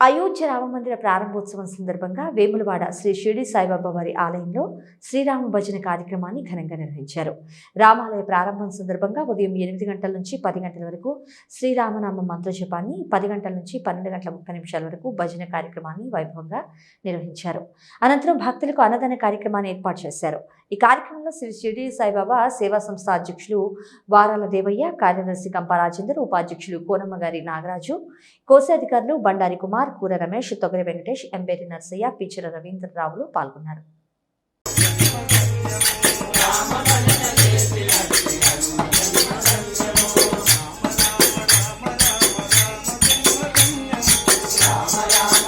అయోధ్య రామమందిర ప్రారంభోత్సవం సందర్భంగా వేములవాడ శ్రీ షిరిడి సాయిబాబా వారి ఆలయంలో శ్రీరామ భజన కార్యక్రమాన్ని ఘనంగా నిర్వహించారు. రామాలయ ప్రారంభం సందర్భంగా ఉదయం ఎనిమిది గంటల నుంచి పది గంటల వరకు శ్రీరామనామ మంత్రజపాన్ని పది గంటల నుంచి పన్నెండు గంటల ముప్పై నిమిషాల వరకు భజన కార్యక్రమాన్ని వైభవంగా నిర్వహించారు. అనంతరం భక్తులకు అన్నదాన కార్యక్రమాన్ని ఏర్పాటు చేశారు. ఈ కార్యక్రమంలో శ్రీ షిరిడి సాయిబాబా సేవా సంస్థ అధ్యక్షులు వారాల దేవయ్య కార్యదర్శి కంప రాజేందర్ ఉపాధ్యక్షులు కోనమ్మ గారి నాగరాజు కోశాధికారులు బండారి కుమార్ కుమార్ కూర రమేష్ తొగరి వెంకటేష్ ఎంబేరి నర్సయ్య పిచ్చర రవీంద్రరావులు పాల్గొన్నారు Yeah.